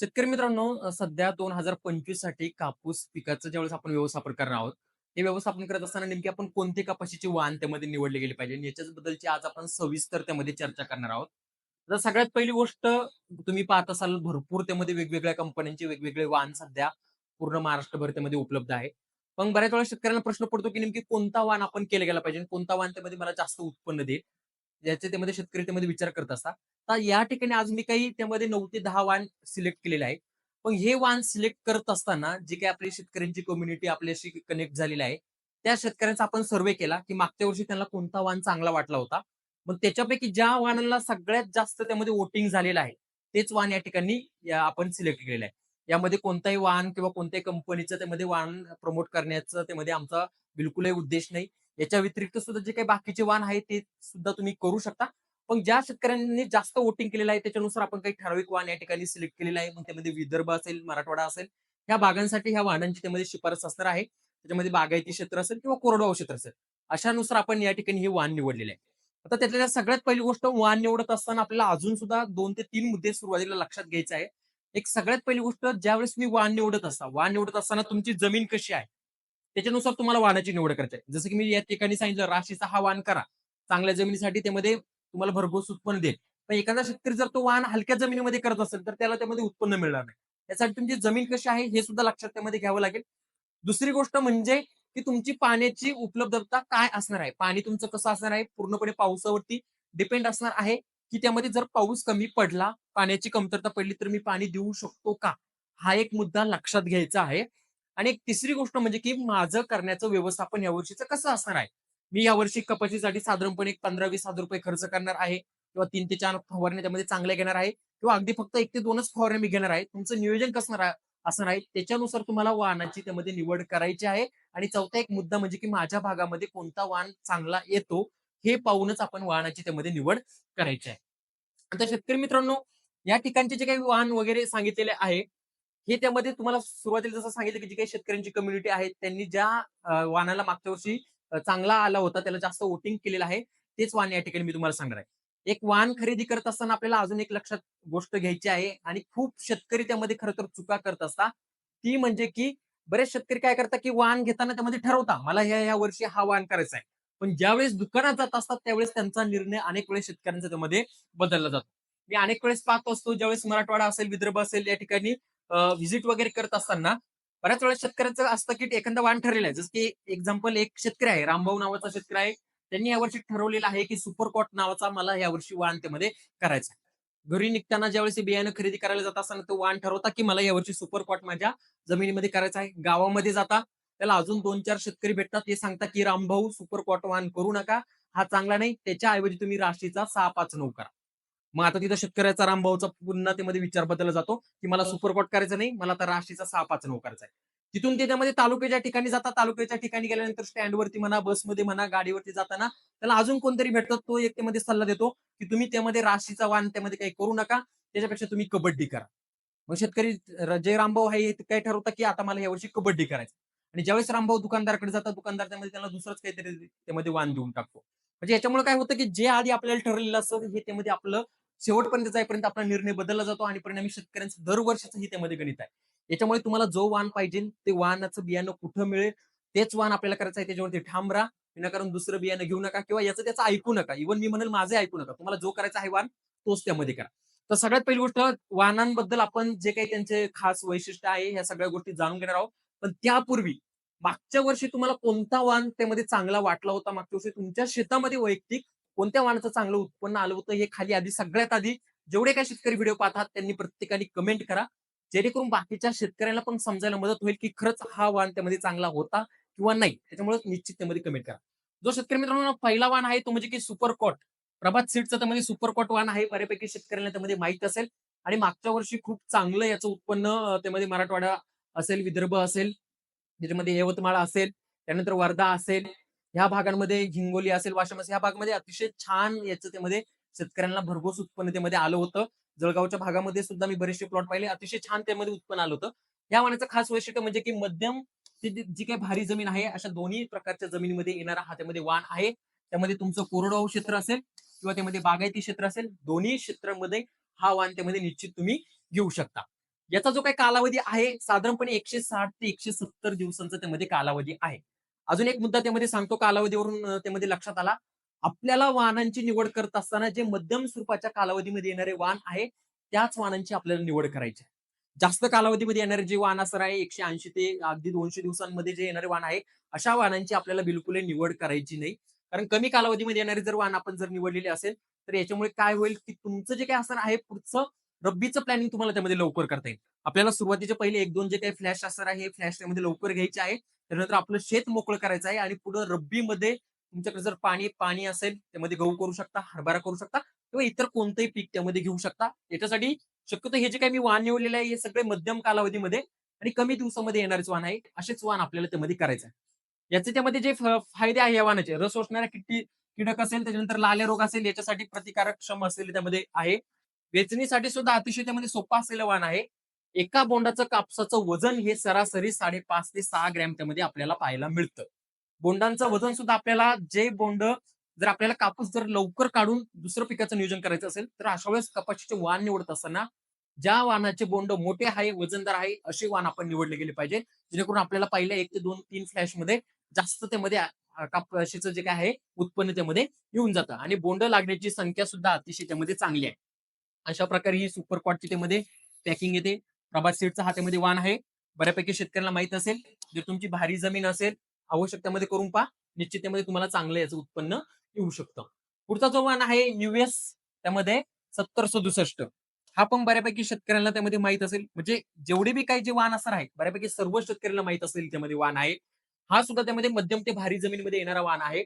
शेतकरी मित्रांनो सध्या दोन हजार पंचवीससाठी कापूस पिकाचं ज्यावेळेस आपण व्यवस्थापन करणार आहोत हे व्यवस्थापन करत असताना नेमकी आपण कोणते कपाशीचे वाहन त्यामध्ये निवडले गेले पाहिजे याच्याच बद्दलची आज आपण सविस्तर त्यामध्ये चर्चा करणार आहोत. तर सगळ्यात पहिली गोष्ट तुम्ही पाहत असाल भरपूर त्यामध्ये वेगवेगळ्या कंपन्यांचे वेगवेगळे वाहन सध्या पूर्ण महाराष्ट्रभर त्यामध्ये उपलब्ध आहे. पण बऱ्याच वेळा शेतकऱ्यांना प्रश्न पडतो की नेमकी कोणता वाहन आपण केला गेला पाहिजे कोणता वाहन त्यामध्ये मला जास्त उत्पन्न देईल? याचे त्यामध्ये शेतकरी त्यामध्ये विचार करत असतात. तर या ठिकाणी आज मी काही त्यामध्ये नऊ ते दहा वाण सिलेक्ट केलेले आहे पण हे वाण सिलेक्ट करत असताना जी काही आपली शेतकऱ्यांची कम्युनिटी आपल्याशी कनेक्ट झालेली आहे त्या शेतकऱ्यांचा आपण सर्वे केला की मागच्या वर्षी त्यांना कोणता वाण चांगला वाटला होता. मग त्याच्यापैकी ज्या वाणाला सगळ्यात जास्त त्यामध्ये वोटिंग झालेलं आहे तेच वाण या ठिकाणी आपण सिलेक्ट केलेलं आहे. यामध्ये कोणताही वाहन किंवा कोणत्याही कंपनीचं त्यामध्ये वाहन प्रमोट करण्याचं त्यामध्ये आमचा बिलकुलही उद्देश नाही. याच्या व्यतिरिक्त सुद्धा जे काही बाकीचे वाहन आहे ते सुद्धा तुम्ही करू शकता. पण ज्या शेतकऱ्यांनी जास्त वोटिंग केलेलं आहे त्याच्यानुसार आपण काही ठराविक वाहन या ठिकाणी सिलेक्ट केलेलं आहे. मग त्यामध्ये विदर्भ असेल मराठवाडा असेल ह्या भागांसाठी ह्या वाहनांची त्यामध्ये शिफारस असणार आहे. त्याच्यामध्ये बागायती क्षेत्र असेल किंवा कोरडवाहू क्षेत्र असेल अशानुसार आपण या ठिकाणी हे वाहन निवडलेले आहे. आता त्यातल्या सगळ्यात पहिली गोष्ट वाहन निवडत असताना आपल्याला अजून सुद्धा दोन ते तीन मुद्दे सुरुवातीला लक्षात घ्यायचे आहे एक सगळ्यात पहिली गोष्ट ज्यावेळेस तुम्ही वाहन निवडत असता वाहन निवडत असताना तुमची जमीन कशी आहे? त्याच्यानुसार तुम्हाला वाहनाची निवड करायची आहे. जसं की मी या ठिकाणी सांगितलं राशीचा हा वाहन करा. चांगल्या जमिनीसाठी त्यामध्ये तुम्हाला भरघोस उत्पन्न देईल. पण एखादा शेतकरी जर तो वाहन हलक्या जमिनीमध्ये करत असेल तर त्याला त्यामध्ये उत्पन्न मिळणार नाही. त्यासाठी तुमची जमीन कशी आहे हे सुद्धा लक्षात त्यामध्ये घ्यावं लागेल. दुसरी गोष्ट म्हणजे की तुमची पाण्याची उपलब्धता काय असणार आहे? पाणी तुमचं कसं असणार आहे? पूर्णपणे पावसावरती डिपेंड असणार आहे की त्यामध्ये जर पाऊस कमी पडला पाण्याची कमतरता पडली तर मी पाणी देऊ शकतो का? हा एक मुद्दा लक्षात घ्यायचा आहे. आणि एक तिसरी गोष्ट म्हणजे की माझं करण्याचं व्यवस्थापन यावर्षीचं कसं असणार आहे? मी यावर्षी कपाशीसाठी साधारणपणे एक पंधरा वीस हजार रुपये खर्च करणार आहे किंवा तीन ते चार फवारण्या त्यामध्ये चांगल्या घेणार आहे किंवा अगदी फक्त एक ते दोनच फवारण्या मी घेणार आहे. तुमचं नियोजन कसं असणार आहे त्याच्यानुसार तुम्हाला वाहनाची त्यामध्ये निवड करायची आहे. आणि चौथा एक मुद्दा म्हणजे की माझ्या भागामध्ये कोणता वाहन चांगला येतो हे पाहूनच आपण वाहनाची त्यामध्ये निवड करायची आहे. आता शेतकरी मित्रांनो या ठिकाणचे जे काही वाहन वगैरे सांगितलेले आहे हे त्यामध्ये तुम्हाला सुरुवातीला जसं सांगितलं की जी काही शेतकऱ्यांची कम्युनिटी आहे त्यांनी ज्या वाहनाला मागच्या वर्षी चांगला आला होता त्याला जास्त वोटिंग केलेलं आहे तेच वाहन या ठिकाणी मी तुम्हाला सांगणार आहे. एक वाहन खरेदी करत असताना आपल्याला अजून एक लक्षात गोष्ट घ्यायची आहे आणि खूप शेतकरी त्यामध्ये खरं तर चुका करत असता ती म्हणजे की बरेच शेतकरी काय करतात की वाहन घेताना त्यामध्ये ठरवता मला ह्या ह्या वर्षी हा वाहन करायचा आहे. पण ज्यावेळेस दुकानात जात असतात त्यावेळेस त्यांचा निर्णय अनेक वेळेस शेतकऱ्यांचा त्यामध्ये बदलला जातो. मी अनेक वेळेस पाहत असतो ज्यावेळेस मराठवाडा असेल विदर्भ असेल या ठिकाणी व्हिजिट वगैरे करत असताना बऱ्याच वेळा शेतकऱ्यांचं असतं की एखादा वाण ठरलेलं आहे. जसं की एक्झाम्पल एक शेतकरी आहे रामभाऊ नावाचा शेतकरी आहे. त्यांनी यावर्षी ठरवलेलं आहे की सुपरकॉट नावाचा मला यावर्षी वाण त्यामध्ये करायचा घरी निघताना ज्यावेळेस बियाणं खरेदी करायला जात असताना तो वाण ठरवता की मला यावर्षी सुपरकॉट माझ्या जमिनीमध्ये करायचा आहे. गावामध्ये जाता त्याला अजून दोन चार शेतकरी भेटतात. ते सांगतात की रामभाऊ सुपरकॉट वाण करू नका. हा चांगला नाही. त्याच्या ऐवजी तुम्ही राशीचा सहा पाच नऊ करा. मग आता तिथं शेतकऱ्याचा रामभाऊचा पुन्हा त्यामध्ये विचार बदलला जातो की मला सुपरकॉट करायचं नाही मला आता राशीचा सहा पाच नऊ करायचा आहे. तिथून ते त्यामध्ये तालुक्याच्या ठिकाणी जातात तालुक्याच्या ठिकाणी गेल्यानंतर स्टँडवरती म्हणा बसमध्ये म्हणा गाडीवरती जाताना त्याला अजून कोणतरी भेटतात तो एक त्यामध्ये सल्ला देतो की तुम्ही त्यामध्ये राशीचा वाहन त्यामध्ये काही करू नका त्याच्यापेक्षा तुम्ही कबड्डी करा. मग शेतकरी र- जे रामभाऊ ते काय ठरवतात की आता मला यावर्षी कबड्डी करायचं आणि ज्यावेळेस रामभाऊ दुकानदाराकडे जातात दुकानदार त्यामध्ये त्याला दुसरंच काहीतरी त्यामध्ये वाण देऊन टाकतो. म्हणजे याच्यामुळे काय होतं की जे आधी आपल्याला ठरलेलं असतं हे त्यामध्ये आपलं शेवटपर्यंत जाईपर्यंत आपला निर्णय बदलला जातो आणि परिणामी शेतकऱ्यांचं दरवर्षीचं हे त्यामध्ये गणित आहे. याच्यामुळे तुम्हाला जो वाहन पाहिजे ते वाहनाचं बियाणं कुठं मिळेल तेच वाहन आपल्याला करायचं आहे. त्याच्यावरती ठाम राहा. विनाकारण दुसरं बियाणं घेऊ नका किंवा याचं त्याचं ऐकू नका. इव्हन मी म्हणेल माझे ऐकू नका. तुम्हाला जो करायचा आहे वाहन तोच त्यामध्ये करा. तर सगळ्यात पहिली गोष्ट वाहनांबद्दल आपण जे काही त्यांचे खास वैशिष्ट्य आहे ह्या सगळ्या गोष्टी जाणून घेणार आहोत. पण त्यापूर्वी मागच्या वर्षी तुम्हाला कोणता वाहन त्यामध्ये चांगला वाटला होता? मागच्या वर्षी तुमच्या शेतामध्ये वैयक्तिक कोणत्या वाहनाचं चांगलं उत्पन्न आलं होतं हे खाली आधी सगळ्यात आधी जेवढे काही शेतकरी व्हिडिओ पाहतात त्यांनी प्रत्येकाने कमेंट करा. जेणेकरून बाकीच्या शेतकऱ्यांना पण समजायला मदत होईल की खरंच हा वाहन त्यामध्ये चांगला होता किंवा नाही. त्याच्यामुळे निश्चित त्यामध्ये कमेंट करा. जो शेतकरी मित्रांनो पहिला वाण आहे तो म्हणजे की सुपरकॉट प्रभात सीटचं त्यामध्ये सुपरकॉट वाण आहे. बऱ्यापैकी शेतकऱ्यांना त्यामध्ये माहीत असेल. आणि मागच्या वर्षी खूप चांगलं याचं उत्पन्न त्यामध्ये मराठवाडा असेल विदर्भ असेल त्याच्यामध्ये यवतमाळ असेल त्यानंतर वर्धा असेल ह्या भागांमध्ये हिंगोली असेल वाशिम असेल ह्या भागामध्ये अतिशय छान याचं त्यामध्ये शेतकऱ्यांना भरघोस उत्पन्न त्यामध्ये आलं होतं. जळगावच्या भागामध्ये सुद्धा मी बरेचसे प्लॉट पाहिले. अतिशय छान त्यामध्ये उत्पन्न आलं होतं. या वाण्याचं खास वैशिष्ट्य म्हणजे की मध्यम जी जी काही भारी जमीन आहे अशा दोन्ही प्रकारच्या जमिनीमध्ये येणारा हा त्यामध्ये वाण आहे. त्यामध्ये तुमचं कोरडवाहू क्षेत्र असेल किंवा त्यामध्ये बागायती क्षेत्र असेल दोन्ही क्षेत्रामध्ये हा वाण त्यामध्ये निश्चित तुम्ही घेऊ शकता. याचा जो काही कालावधी आहे साधारणपणे एकशे साठ ते एकशे सत्तर दिवसांचा त्यामध्ये कालावधी आहे. अजून एक मुद्दा त्यामध्ये सांगतो कालावधीवरून त्यामध्ये लक्षात आला. आपल्याला वाहनांची निवड करत असताना जे मध्यम स्वरूपाच्या कालावधीमध्ये येणारे वाहन आहे त्याच वाहनांची आपल्याला निवड करायची आहे. जास्त कालावधीमध्ये येणारे जे वाहन असणार आहे एकशे ऐंशी ते अगदी दोनशे दिवसांमध्ये जे येणारे वाहन आहे अशा वाहनांची आपल्याला बिलकुल निवड करायची नाही. कारण कमी कालावधीमध्ये येणारे जर वाहन आपण जर निवडलेले असेल तर याच्यामुळे काय होईल की तुमचं जे काही असणार आहे पुढचं रब्बीचं प्लॅनिंग तुम्हाला त्यामध्ये लवकर करता येईल. आपल्याला सुरुवातीचे पहिले एक दोन जे काही फ्लॅश असणार आहे फ्लॅश त्यामध्ये लवकर घ्यायचे आहे. त्यानंतर आपलं शेत मोकळं करायचं आहे आणि पुढे रब्बीमध्ये तुमच्याकडे जर पाणी पाणी असेल त्यामध्ये गहू करू शकता हरभरा करू शकता किंवा इतर कोणतंही पीक त्यामध्ये घेऊ शकता. याच्यासाठी शक्यतो हे जे काही मी वाहन निवडलेले आहे हे सगळे मध्यम कालावधीमध्ये आणि कमी दिवसामध्ये येणारेच वाहन आहे. असेच वाहन आपल्याला त्यामध्ये करायचं आहे. याचे त्यामध्ये जे फायदे आहे या वाहनाचे रस शोषणाऱ्या किती किडक असेल त्याच्यानंतर लाल्या रोग असेल याच्यासाठी प्रतिकारक क्षम असेल त्यामध्ये आहे. वेचणीसाठी सुद्धा अतिशय त्यामध्ये सोपं असलेलं वाहन आहे. एका बोंडाचं कापसाचं वजन हे सरासरी साडेपाच ते सहा ग्रॅम त्यामध्ये आपल्याला पाहायला मिळतं. बोंडांचं वजन सुद्धा आपल्याला जे बोंड जर आपल्याला कापूस जर लवकर काढून दुसरं पिकाचं नियोजन करायचं असेल तर अशा वेळेस कपाशीचे वाण निवडत असताना ज्या वाहनाचे बोंड मोठे आहे वजनदार आहे असे वाहन आपण निवडले गेले पाहिजे. जेणेकरून आपल्याला पहिल्या एक ते दोन तीन फ्लॅशमध्ये जास्त त्यामध्ये कापशीचं जे काय आहे उत्पन्न त्यामध्ये येऊन जातं. आणि बोंड लागण्याची संख्या सुद्धा अतिशय त्यामध्ये चांगली आहे. अशा प्रकारे ही सुपर क्वाटची त्यामध्ये पॅकिंग येते. प्रभात सीडचा हा त्यामध्ये वाण आहे. बऱ्यापैकी शेतकऱ्यांना माहीत असेल. जर तुमची भारी जमीन असेल आवश्यक त्यामध्ये करून पहा. निश्चिततेमध्ये तुम्हाला चांगलं याचं उत्पन्न येऊ शकतं. पुढचा जो वाण आहे युएस त्यामध्ये सत्तर सदुसष्ट हा पण बऱ्यापैकी शेतकऱ्यांना त्यामध्ये माहीत असेल. म्हणजे जेवढे बी काही जे वाण असणार आहे बऱ्यापैकी सर्व शेतकऱ्यांना माहीत असेल त्यामध्ये वाण आहे. हा सुद्धा त्यामध्ये मध्यम ते भारी जमीनमध्ये येणारा वाण आहे.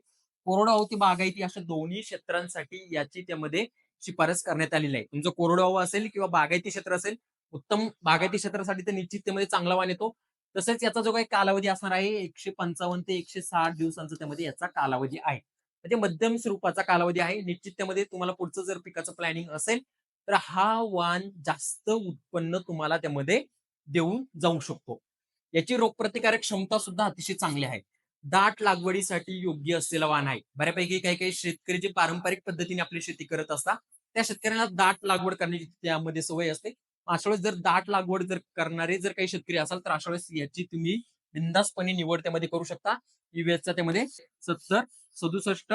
कोरडा होती बागायती अशा दोन्ही क्षेत्रांसाठी याची त्यामध्ये शिफारस करण्यात आलेली आहे. तुमचं कोरडवाहू असेल किंवा बागायती क्षेत्र असेल उत्तम बागायती क्षेत्रासाठी तर निश्चिततेमध्ये चांगला वाण येतो. तसेच याचा जो काही कालावधी असणार आहे एकशे पंचावन्न ते एकशे साठ दिवसांचा त्यामध्ये याचा कालावधी आहे. म्हणजे मध्यम स्वरूपाचा कालावधी आहे. निश्चिततेमध्ये तुम्हाला पुढचं जर पिकाचं प्लॅनिंग असेल तर हा वाण जास्त उत्पन्न तुम्हाला त्यामध्ये देऊन जाऊ शकतो. याची रोगप्रतिकारक क्षमता सुद्धा अतिशय चांगली आहे. दाट लागवडीसाठी योग्य असलेला वाण आहे. बऱ्यापैकी काही काही शेतकरी जे पारंपरिक पद्धतीने आपली शेती करत असतात त्या शेतकऱ्यांना दाट लागवड करण्याची त्यामध्ये सवय असते. अशा वेळेस जर दाट लागवड जर करणारे जर काही शेतकरी असाल तर अशा वेळेस याची तुम्ही बिंदासपणे निवड त्यामध्ये करू शकता. युव्हीएसचा त्यामध्ये सत्तर सदुसष्ट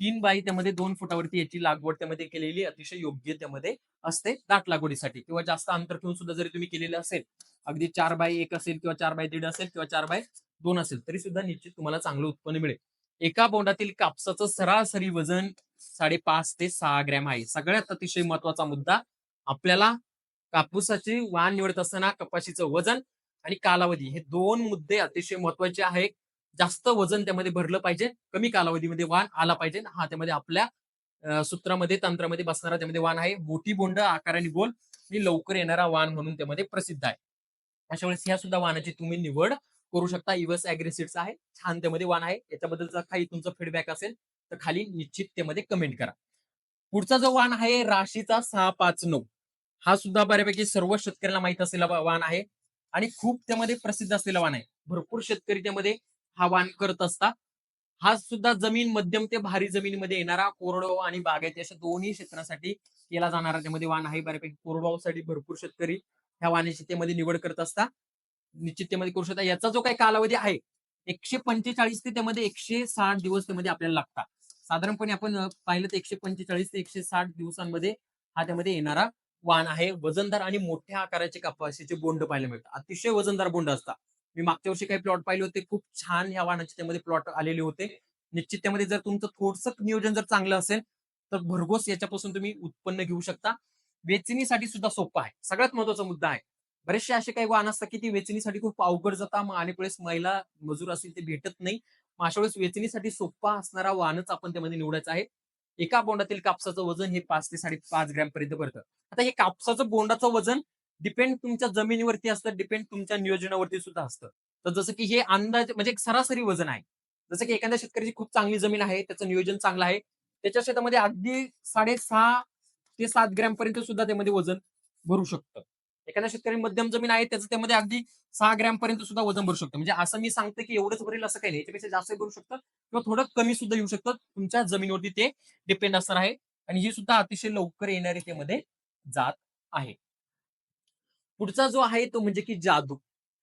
तीन बाई त्यामध्ये दोन फुटावरती याची लागवड त्यामध्ये केलेली अतिशय योग्य त्यामध्ये असते दाट लागवडीसाठी. किंवा जास्त अंतर ठेवून सुद्धा जरी तुम्ही केलेलं असेल अगदी चार बाय एक असेल किंवा चार बाय दीड असेल किंवा चार बाय दोन असेल तरी सुद्धा निश्चित तुम्हाला चांगलं उत्पन्न मिळेल. एका बोंडातील कापसाचं सरासरी वजन साडेपाच ते सहा ग्रॅम आहे. सगळ्यात अतिशय महत्त्वाचा मुद्दा आपल्याला कापूसाची वाण निवडत असताना कपाशीचं वजन आणि कालावधी हे दोन मुद्दे अतिशय महत्त्वाचे आहे जास्त वजन त्यामध्ये भरलं पाहिजे कमी कालावधीमध्ये वाण आला पाहिजे. हा त्यामध्ये आपल्या सूत्रामध्ये तंत्रामध्ये बसणारा त्यामध्ये वाण आहे. मोठी बोंड आकाराने गोल आणि लवकर येणारा वाण म्हणून त्यामध्ये प्रसिद्ध आहे. अशा वेळेस ह्या सुद्धा वाहनाची तुम्ही निवड करू शकता. युएस अॅग्रेसिडचा आहे छान त्यामध्ये वाण आहे. याच्याबद्दलचा काही तुमचा फीडबॅक असेल तर खाली निश्चित त्यामध्ये कमेंट करा. पुढचा जो वाण आहे राशीचा सहा पाच नऊ. हा सुद्धा बऱ्यापैकी सर्व शेतकऱ्यांना माहीत असलेला वाण आहे. आणि खूप त्यामध्ये प्रसिद्ध असलेला वाण आहे. भरपूर शेतकरी त्यामध्ये हा वाण करत असता हा सुद्धा जमीन मध्यम ते भारी जमिनीमध्ये येणारा कोरडवाहू आणि बागायती अशा दोन्ही क्षेत्रासाठी केला जाणारा त्यामध्ये वाण आहे. बऱ्यापैकी कोरडवाहूसाठी भरपूर शेतकरी ह्या वाणाची त्यामध्ये निवड करत असता निश्चिततेमध्ये करू शकता. याचा जो काही कालावधी आहे एकशे पंचेचाळीस ते त्यामध्ये एकशे साठ दिवस त्यामध्ये आपल्याला लागतात. साधारणपणे आपण पाहिलं तर एकशे पंचेचाळीस ते एकशे साठ दिवसांमध्ये हा त्यामध्ये येणारा वाण आहे. वजनदार आणि मोठ्या आकाराचे कपाशीचे बोंड पाहायला मिळतात. अतिशय वजनदार बोंड असतात. मी मागच्या वर्षी काही प्लॉट पाहिले होते. खूप छान ह्या वाणाचे त्यामध्ये प्लॉट आलेले होते. निश्चित त्यामध्ये जर तुमचं थोडस नियोजन जर चांगलं असेल तर भरघोस याच्यापासून तुम्ही उत्पन्न घेऊ शकता. वेचणीसाठी सुद्धा सोपं आहे. सगळ्यात महत्त्वाचा मुद्दा आहे. बरेचसे असे काही वाहन असतात की ती वेचणीसाठी खूप अवघड जातात. मग अनेक वेळेस महिला मजूर असतील ते भेटत नाही. मग अशा वेळेस वेचणीसाठी सोपा असणारा वाहनच आपण त्यामध्ये निवडायचं आहे. एका बोंडातील कापसाचं वजन हे पाच ते साडेपाच ग्रॅम पर्यंत भरतं. आता हे कापसाचं बोंडाचं वजन डिपेंड तुमच्या जमिनीवरती असतं डिपेंड तुमच्या नियोजनावरती सुद्धा असतं. तर जसं की हे अंदाज म्हणजे एक सरासरी वजन आहे. जसं की एखाद्या शेतकऱ्याची खूप चांगली जमीन आहे त्याचं नियोजन चांगलं आहे. त्याच्या शेतामध्ये अगदी साडेसहा ते सात ग्रॅम पर्यंत सुद्धा त्यामध्ये वजन भरू शकतं. एखाद्या शेतकरी मध्यम जमीन आहे त्याचं त्यामध्ये अगदी सहा ग्रॅम पर्यंत सुद्धा वजन भरू शकतं म्हणजे असं मी सांगतो की एवढंच भरेल असं काही नाही याच्यापेक्षा जास्त भरू शकतं किंवा थोडं कमी सुद्धा येऊ शकतं तुमच्या जमिनीवरती ते डिपेंड असणार आहे आणि ही सुद्धा अतिशय लवकर येणारी त्यामध्ये जात आहे पुढचा जो आहे तो म्हणजे की जादू.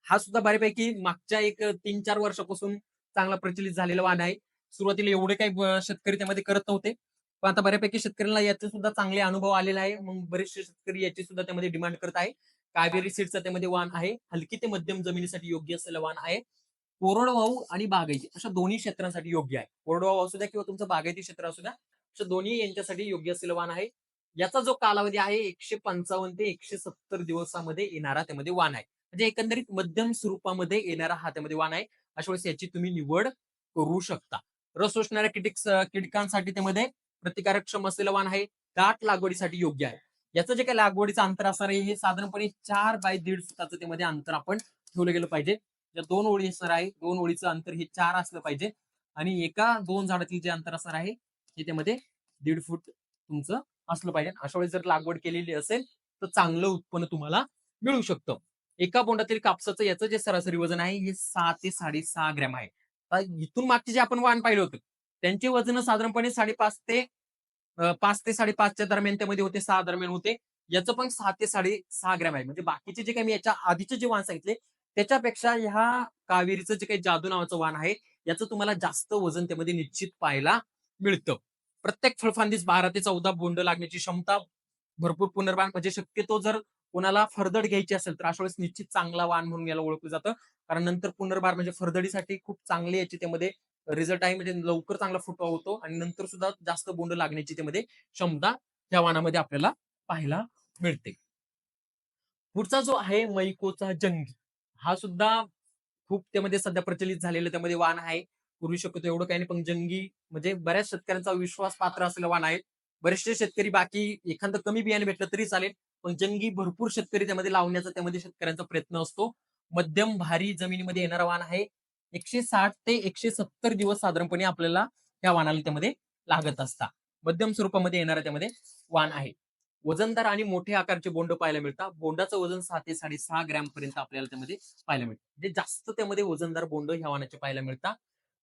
हा सुद्धा बऱ्यापैकी मागच्या एक तीन चार वर्षापासून चांगला प्रचलित झालेला वाण आहे. सुरुवातीला एवढे काही शेतकरी त्यामध्ये करत नव्हते. पण आता बऱ्यापैकी शेतकऱ्यांना याचे सुद्धा चांगले अनुभव आलेले आहे. मग बरेचसे शेतकरी याची सुद्धा त्यामध्ये डिमांड करत आहे. कावेरी सीडचा त्यामध्ये वाण आहे. हलकी ते मध्यम जमिनीसाठी योग्य असलेलं वाण आहे. कोरडवाहू आणि बागायती अशा दोन्ही क्षेत्रांसाठी योग्य आहे. कोरडवाहू असू द्या किंवा तुमचं बागायती क्षेत्र असू द्या, अशा दोन्ही यांच्यासाठी योग्य असलेलं वाण आहे. याचा जो कालावधी आहे 155 ते 170 दिवसामध्ये येणारा त्यामध्ये वाण आहे. म्हणजे एकंदरीत मध्यम स्वरूपामध्ये येणारा हा त्यामध्ये वाण आहे. अशा वेळेस याची तुम्ही निवड करू शकता. रस शोषणाऱ्या किटिक कीटकांसाठी त्यामध्ये प्रतिकारक्षम असलेलं वाण आहे. दाट लागवडीसाठी योग्य आहे. याचं जे काही लागवडीचं अंतर असणार आहे हे साधारणपणे चार बाय दीड फुटाचं त्यामध्ये अंतर आपण ठेवलं गेलं पाहिजे. ज्या दोन ओळी असणार आहे, दोन ओळीचं अंतर हे चार असलं पाहिजे आणि एका दोन झाडातील जे अंतर असणार आहे, हे त्यामध्ये दीड फूट तुमचं असलं पाहिजे. अशा वेळेस जर लागवड केलेली असेल, तर चांगलं उत्पन्न तुम्हाला मिळू शकतं. एका बोंडातील कापसाचं याचं जे सरासरी वजन आहे, हे सहा ते 6.5 ग्रॅम आहे. इथून मागचे जे आपण वाण पाहिलं होतं, त्यांचे वजन साधारणपणे 5.5 ते पाच ते साडेपाचच्या दरम्यान त्यामध्ये होते, सहा दरम्यान होते. याचं पण सहा ते 6.5 ग्रॅम आहे. म्हणजे बाकीचे जे काही मी याच्या आधीचे जे वाण सांगितले, त्याच्यापेक्षा ह्या कावेरीचं जे काही जादू नावाचं वाण आहे, याचं तुम्हाला जास्त वजन त्यामध्ये निश्चित पाहायला मिळतं. प्रत्येक फळफांदीस 12 ते 14 बोंड लागण्याची क्षमता, भरपूर पुनर्वाहन म्हणजे शक्यतो जर कोणाला फरदड घ्यायची असेल, तर अशा वेळेस निश्चित चांगला वाण म्हणून याला ओळखलं जातं. कारण नंतर पुनर्बार म्हणजे फरदडीसाठी खूप चांगले याचे त्यामध्ये रिझल्ट आहे. म्हणजे लवकर चांगला फुटवा होतो आणि नंतर सुद्धा जास्त बोंड लागण्याची त्यामध्ये क्षमता त्या वाणामध्ये आपल्याला पाहायला मिळते. पुढचा जो आहे मैकोचा जंगी. हा सुद्धा खूप त्यामध्ये सध्या प्रचलित झालेलं त्यामध्ये वाण आहे. पूर्वी शकतो एवढं काही नाही, पण जंगी म्हणजे बऱ्याच शेतकऱ्यांचा विश्वास पात्र असलेलं वाण आहे. बरेचसे शेतकरी बाकी एखादं कमी बियाणे भेटलं तरी चालेल, पण जंगी भरपूर शेतकरी त्यामध्ये लावण्याचा त्यामध्ये शेतकऱ्यांचा प्रयत्न असतो. मध्यम भारी जमिनीमध्ये येणारा वाण आहे. 160 ते 170 दिवस साधारणपणे आपल्याला त्या वाणाला त्यामध्ये लागत असतात. मध्यम स्वरूपामध्ये येणारा त्यामध्ये वाण आहे. वजनदार आणि मोठे आकारचे बोंड पाहायला मिळतात. बोंडाचं वजन सहा ते 6.5 ग्रॅम पर्यंत आपल्याला त्यामध्ये पाहायला मिळतं. म्हणजे जास्त त्यामध्ये वजनदार बोंड ह्या वाणाचे पाहायला मिळतात.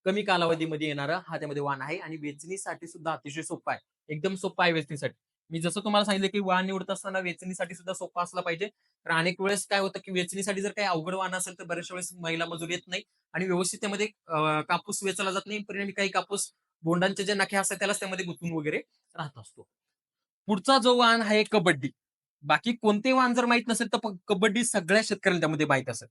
कमी कालावधीमध्ये येणारा हा त्यामध्ये वाण आहे आणि वेचणीसाठी सुद्धा अतिशय सोपा आहे. एकदम सोपा आहे वेचणीसाठी. मी जसं तुम्हाला सांगितलं, की वाहन निवडत असताना वेचणीसाठी सुद्धा सोपा असला पाहिजे. तर अनेक वेळेस काय होतं, की वेचणीसाठी जर काही अवघड वाहन असेल, तर बऱ्याचशा वेळेस महिला मजूर येत नाही आणि व्यवस्थित त्यामध्ये कापूस वेचला जात नाही. परिणामी काही कापूस बोंडांच्या ज्या नखे असतात त्यालाच त्यामध्ये गुंतून वगैरे राहत असतो. पुढचा जो वाहन आहे कबड्डी. बाकी कोणते वाण जर माहीत नसेल, तर कबड्डी सगळ्या शेतकऱ्यांना त्यामध्ये माहीत असेल.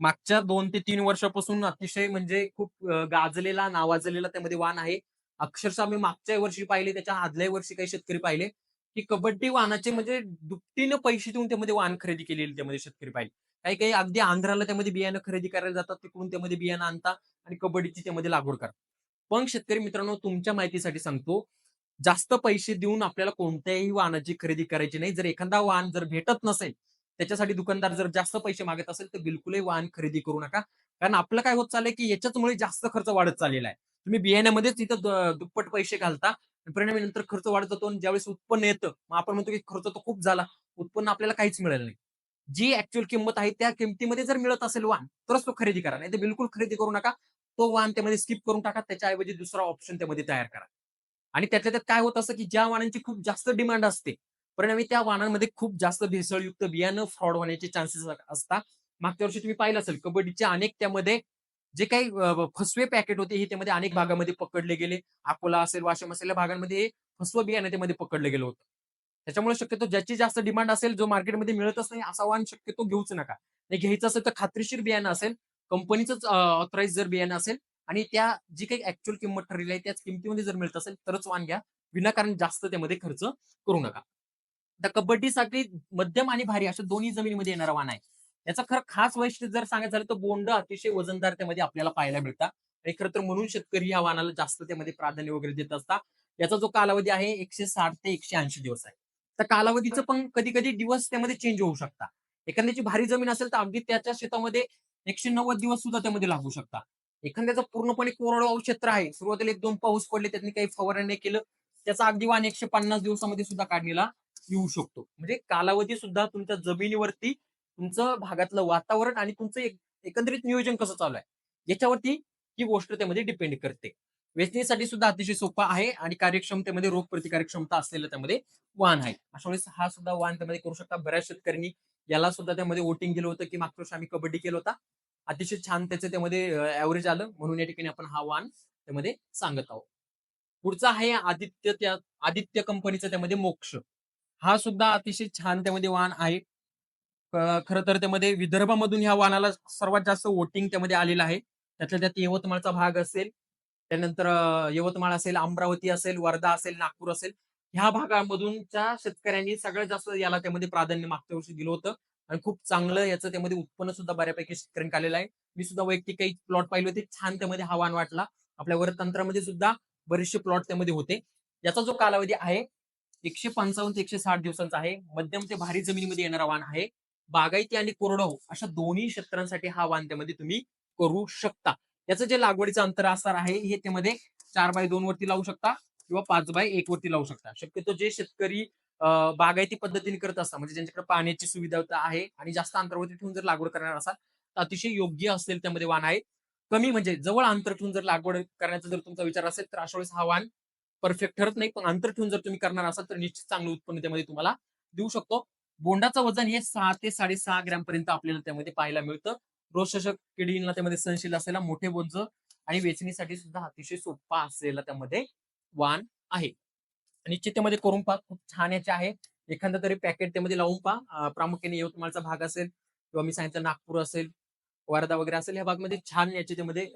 मागच्या दोन ते तीन वर्षापासून अतिशय म्हणजे खूप गाजलेला, नावाजलेला त्यामध्ये वाण आहे. अक्षरशः मी मागच्या वर्षी पाहिले, त्याच्या आदल्या वर्षी काही शेतकरी पाहिले, की कबड्डी वाहनाचे म्हणजे दुपटीनं पैसे देऊन त्यामध्ये वाहन खरेदी केलेले त्यामध्ये शेतकरी पाहिजे काही-काही अगदी आंध्राला त्यामध्ये बियाणं खरेदी करायला जातात. तिकडून त्यामध्ये बियाणं आणतात आणि कबड्डीची त्यामध्ये लागवड करतात. पण शेतकरी मित्रांनो, तुमच्या माहितीसाठी सांगतो, जास्त पैसे देऊन आपल्याला कोणत्याही वाहनाची खरेदी करायची नाही. जर एखादा वाहन जर भेटत नसेल, त्याच्यासाठी दुकानदार जर जास्त पैसे मागत असेल, तर बिलकुलही वाहन खरेदी करू नका. कारण आपलं काय होत चाललंय, की याच्याचमुळे जास्त खर्च वाढत चाललेला आहे. तुम्ही बियाण्यामध्येच तिथं दुप्पट पैसे घालता परिणामी नंतर खर्च वाढत जातो आणि ज्यावेळेस उत्पन्न येतं, मग आपण म्हणतो, की खर्च तर खूप झाला. उत्पन्न आपल्याला काहीच मिळालं नाही. जी ऍक्च्युअल किंमत आहे, त्या किमतीमध्ये जर मिळत असेल वाहन, तरच तो खरेदी करा. नाही तर बिलकुल खरेदी करू नका. तो वाहन त्यामध्ये स्किप करून टाका. त्याच्याऐवजी दुसरा ऑप्शन त्यामध्ये तयार करा. आणि त्यातल्या त्यात काय होत असं की ज्या वाहनांची खूप जास्त डिमांड असते, परिणामी त्या वाहनांमध्ये खूप जास्त भेसळयुक्त बियाणं फ्रॉड होण्याचे चान्सेस असतात. मागच्या वर्षी तुम्ही पाहिलं असेल, कबड्डीचे अनेक त्यामध्ये जे काही फसवे पॅकेट होते, हे त्यामध्ये अनेक भागामध्ये पकडले गेले. अकोला असेल, वाशिम असेल, या भागांमध्ये हे फसवं बियाणं त्यामध्ये पकडलं गेलं होतं. त्याच्यामुळे शक्यतो ज्याची जास्त डिमांड असेल, जो मार्केटमध्ये मिळतच नाही, असा वाण शक्यतो घेऊच नका. नाही घ्यायचं असेल तर खात्रीशीर बियाणं असेल, कंपनीचंच ऑथराईज जर बियाणं असेल आणि त्या जी काही ऍक्च्युअल किंमत ठरलेली आहे, त्याच किमतीमध्ये जर मिळत असेल, तरच वाण घ्या. विनाकारण जास्त त्यामध्ये खर्च करू नका. आता कबड्डीसाठी मध्यम आणि भारी अशा दोन्ही जमिनीमध्ये येणारा वाण आहे. याचं खरं खास वैशिष्ट्य जर सांगायचं झालं, तर बोंड अतिशय वजनदार त्यामध्ये आपल्याला पाहायला मिळतात. आणि खरं तर म्हणून शेतकरी या वाहनाला जास्त त्यामध्ये प्राधान्य वगैरे देत असतात. याचा जो कालावधी आहे 160 ते 180 दिवस आहे. तर कालावधीचं पण कधी-कधी दिवस त्यामध्ये चेंज होऊ शकतात. एखाद्याची भारी जमीन असेल, तर अगदी त्याच्या शेतामध्ये 190 दिवस सुद्धा त्यामध्ये लागू शकतात. एखाद्याचं पूर्णपणे कोरडवाहू क्षेत्र आहे. सुरुवातीला 1-2 पाऊस पडले, त्यांनी काही फवारणी नाही केलं, त्याचा अगदी वाण 150 दिवसामध्ये सुद्धा काढणीला येऊ शकतो. म्हणजे कालावधी सुद्धा तुमच्या जमिनीवरती, तुमचं भागातलं वातावरण आणि तुमचं एक एकंदरीत नियोजन कसं चालू आहे, याच्यावरती ही गोष्ट त्यामध्ये डिपेंड करते. वेचणीसाठी सुद्धा अतिशय सोपा आहे आणि कार्यक्षमतेमध्ये रोगप्रतिकारक क्षमता असलेलं त्यामध्ये वाहन आहे. अशा वेळेस हा सुद्धा वाहन त्यामध्ये करू शकता. बऱ्याच शेतकऱ्यांनी याला सुद्धा त्यामध्ये वोटिंग केलं होतं की मागच्या वर्षी आम्ही कबड्डी केला होता अतिशय छान त्याचं त्यामध्ये ऍव्हरेज आलं म्हणून या ठिकाणी आपण हा वाहन त्यामध्ये सांगत आहोत पुढचा आहे आदित्य त्या आदित्य कंपनीचा त्यामध्ये मोक्ष हा सुद्धा अतिशय छान त्यामध्ये वाहन आहे खरं तर त्यामध्ये विदर्भामधून ह्या वाहनाला सर्वात जास्त वोटिंग त्यामध्ये आलेलं आहे. त्यातल्या त्यात यवतमाळचा भाग असेल त्यानंतर यवतमाळ असेल अमरावती असेल वर्धा असेल नागपूर असेल ह्या भागामधूनच्या शेतकऱ्यांनी सगळ्यात जास्त याला त्यामध्ये प्राधान्य मागच्या वर्षी दिलं होतं. आणि खूप चांगलं याचं त्यामध्ये उत्पन्न सुद्धा बऱ्यापैकी शेतकऱ्यांनी आलेलं आहे. मी सुद्धा वैयक्तिक काही प्लॉट पाहिले होते. छान त्यामध्ये हा वाटला. आपल्या वरतंत्रामध्ये सुद्धा बरेचसे प्लॉट त्यामध्ये होते. याचा जो कालावधी आहे एकशे पंचावन्न ते एकशे साठ दिवसांचा आहे. मध्यम ते भारी जमिनीमध्ये येणारा वाहन आहे. बागायती आणि कोरडवाहू अशा दोन्ही क्षेत्रांसाठी हा वांद्यामध्ये तुम्ही करू शकता. याचं जे लागवडीचं अंतर असणार आहे हे त्यामध्ये चार बाय दोन वरती लावू शकता किंवा पाच बाय एक वरती लावू शकता. शक्यतो जे शेतकरी बागायती पद्धतीने करत असतात म्हणजे ज्यांच्याकडे पाण्याची सुविधा आहे आणि जास्त अंतरावरती ठेवून जर लागवड करणार असाल तर अतिशय योग्य असेल त्यामध्ये वाण आहे कमी म्हणजे जवळ अंतर ठेवून जर लागवड करण्याचा जर तुमचा विचार असेल तर अशा वेळेस हा वाण परफेक्ट ठरत नाही. पण अंतर ठेवून जर तुम्ही करणार असाल तर निश्चित चांगलं उत्पन्न त्यामध्ये तुम्हाला देऊ शकतो. बोंडाचं वजन हे सहा ते साडेसहा ग्रॅम पर्यंत आपल्याला त्यामध्ये पाहायला मिळतं. रोषक किडींना त्यामध्ये सहनशील असायला मोठे बोंज आणि वेचणीसाठी सुद्धा अतिशय सोपा असलेला त्यामध्ये वाण आहे. निश्चित त्यामध्ये करून पहा खूप छान याचे आहे. एखादा तरी पॅकेट त्यामध्ये लावून पहा. प्रामुख्याने यवतमाळचा भाग असेल किंवा मी सांगितलं नागपूर असेल वर्धा वगैरे असेल या भागमध्ये छान याचे त्यामध्ये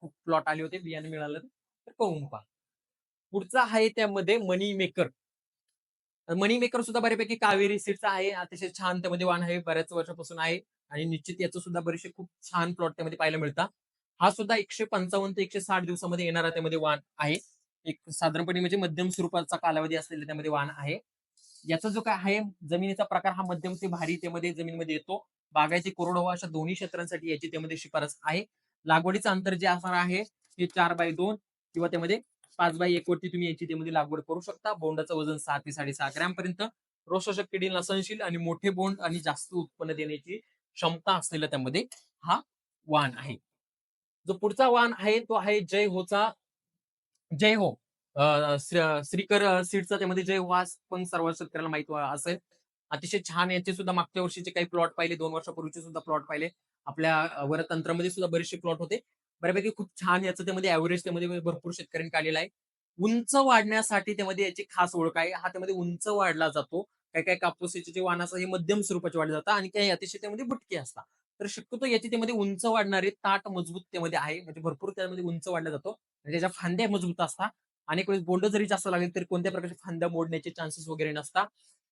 खूप प्लॉट आले होते बियाणे मिळालं तर करून पहा. पुढचा आहे त्यामध्ये मनी मेकर मनी मेकर सुद्धा बऱ्यापैकी कावेरी सीटचा आहे. अतिशय छान त्यामध्ये वाण आहे. बऱ्याच वर्षापासून आहे. आणि निश्चित याचं सुद्धा बरेचसे खूप छान प्लॉट त्यामध्ये पाहायला मिळतात. हा सुद्धा एकशे पंचावन्न ते एकशे साठ दिवसामध्ये येणारा त्यामध्ये वाण आहे. एक साधारणपणे म्हणजे मध्यम स्वरूपाचा कालावधी असलेला त्यामध्ये वाण आहे. याचा जो काय आहे जमिनीचा प्रकार हा मध्यम ते भारी त्यामध्ये जमिनीमध्ये येतो. बागायती कोरडवाहू अशा दोन्ही क्षेत्रांसाठी याची त्यामध्ये शिफारस आहे. लागवडीचं अंतर जे असणार आहे हे चार बाय दोन किंवा त्यामध्ये पाच बाय एक वरती तुम्ही याची त्यामध्ये लागवड करू शकता. बोंडाचं वजन सहा ते साडेसहा ग्रॅम पर्यंत. रोषक किडी सहनशील आणि मोठे बोंड आणि जास्त उत्पन्न देण्याची क्षमता असलेला त्यामध्ये हा वाण आहे. जो पुढचा वाण आहे तो आहे जय होचा जय हो. श्रीकर सीडचा त्यामध्ये जय हो पण सर्व शेतकऱ्याला माहीत असेल अतिशय छान याचे सुद्धा मागच्या वर्षीचे काही प्लॉट पाहिले. दोन वर्षापूर्वीचे सुद्धा प्लॉट पाहिले. आपल्या वरतंत्रामध्ये सुद्धा बरेचसे प्लॉट होते. बऱ्यापैकी खूप छान याचं त्यामध्ये ऍव्हरेज त्यामध्ये म्हणजे भरपूर शेतकऱ्यांनी काढलेला आहे. उंच वाढण्यासाठी त्यामध्ये याची खास ओळख आहे. हा त्यामध्ये उंच वाढला जातो. काही काही कापूसाचे जे वाण असतात हे मध्यम स्वरूपाचे वाढले जातात आणि काही अतिशय त्यामध्ये बुटके असतात. तर शक्यतो याची त्यामध्ये उंच वाढणारे ताट मजबूत त्यामध्ये आहे. म्हणजे भरपूर त्यामध्ये उंच वाढला जातो. आणि त्याच्या फांद्या मजबूत असतात. अनेक वेळेस बोंड जरी जास्त लागले तरी कोणत्या प्रकारचे फांद्या मोडण्याचे चान्सेस वगैरे नसतात.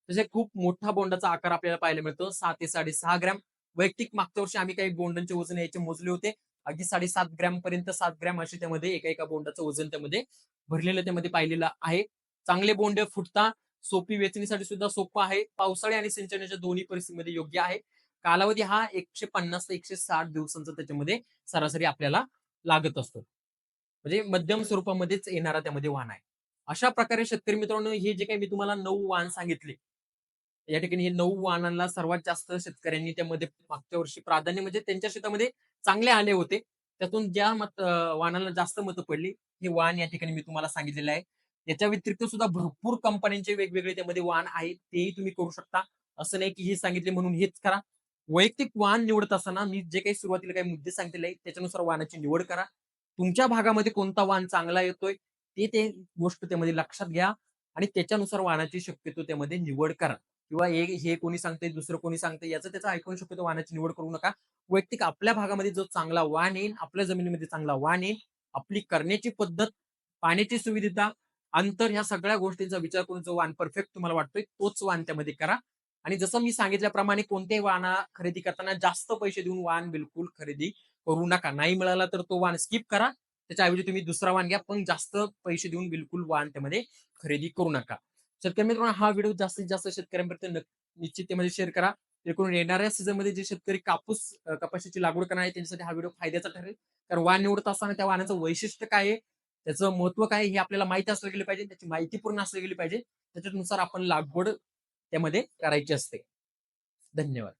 तसे खूप मोठा बोंडाचा आकार आपल्याला पाहायला मिळतो. सहा ते साडेसहा ग्रॅम. वैयक्तिक मागच्या वर्षी आम्ही काही बोंडांचे वजन याचे मोजले होते. अगदी साडेसात ग्रॅम पर्यंत सात ग्रॅम असे त्यामध्ये एका एका बोंडाचं वजन त्यामध्ये भरलेलं त्यामध्ये पाहिलेलं आहे. चांगले बोंड फुटता सोपी वेचणीसाठी सुद्धा सोपं आहे. पावसाळी आणि सिंचनाच्या दोन्ही परिस्थितीमध्ये योग्य आहे. कालावधी हा एकशे पन्नास ते एकशे साठ दिवसांचा त्याच्यामध्ये सरासरी आपल्याला लागत असतो. म्हणजे मध्यम स्वरूपामध्येच येणारा त्यामध्ये वाहन आहे. अशा प्रकारे शेतकरी मित्रांनो हे जे काही मी तुम्हाला नऊ वाहन सांगितले या ठिकाणी हे नऊ वाहनांना सर्वात जास्त शेतकऱ्यांनी त्यामध्ये मागच्या वर्षी प्राधान्य म्हणजे त्यांच्या शेतामध्ये चांगले आले होते. त्यातून ज्या मत वाहनाला जास्त मतं पडली हे वाहन या ठिकाणी मी तुम्हाला सांगितलेलं आहे. याच्या व्यतिरिक्त सुद्धा भरपूर कंपन्यांचे वेगवेगळे त्यामध्ये वाहन आहेत तेही तुम्ही करू शकता. असं नाही की हे सांगितले म्हणून हेच करा. वैयक्तिक वाहन निवडत असताना मी जे काही सुरुवातीला काही मुद्दे सांगितले आहेत त्याच्यानुसार वाहनाची निवड करा. तुमच्या भागामध्ये कोणता वाहन चांगला येतोय ते ते गोष्ट त्यामध्ये लक्षात घ्या आणि त्याच्यानुसार वाहनाची शक्यतो त्यामध्ये निवड करा. किंवा हे हे कोणी सांगते दुसरं कोणी सांगते याचं त्याचं ऐकून शक्यतो वाहनाची निवड करू नका. वैयक्तिक आपल्या भागामध्ये जो चांगला वाहन येईल आपल्या जमिनीमध्ये चांगला वाहन येईल आपली करण्याची पद्धत पाण्याची सुविधा अंतर ह्या सगळ्या गोष्टींचा विचार करून जो वाहन परफेक्ट तुम्हाला वाटतोय तोच वाहन त्यामध्ये करा. आणि जसं मी सांगितल्याप्रमाणे कोणत्याही वाहना खरेदी करताना जास्त पैसे देऊन वाहन बिलकुल खरेदी करू नका. नाही मिळाला तर तो वाहन स्किप करा. त्याच्याऐवजी तुम्ही दुसरा वाहन घ्या पण जास्त पैसे देऊन बिलकुल वाहन त्यामध्ये खरेदी करू नका. शेतकरी मित्रांनो हा व्हिडिओ जास्तीत जास्त शेतकऱ्यांपर्यंत निश्चिततेमध्ये निश्चित शेअर करा. एकूण येणाऱ्या सीझनमध्ये जे शेतकरी कापूस कपाशीची लागवड करणार आहे त्यांच्यासाठी हा व्हिडिओ फायद्याचा ठरेल. कारण वाण निवडत असताना त्या वाहनाचं वैशिष्ट्य काय आहे? त्याचं महत्त्व काय हे आपल्याला माहिती असलं गेलं पाहिजे. त्याची माहिती पूर्ण असली गेली पाहिजे. त्याच्यानुसार आपण लागवड त्यामध्ये करायची असते. धन्यवाद.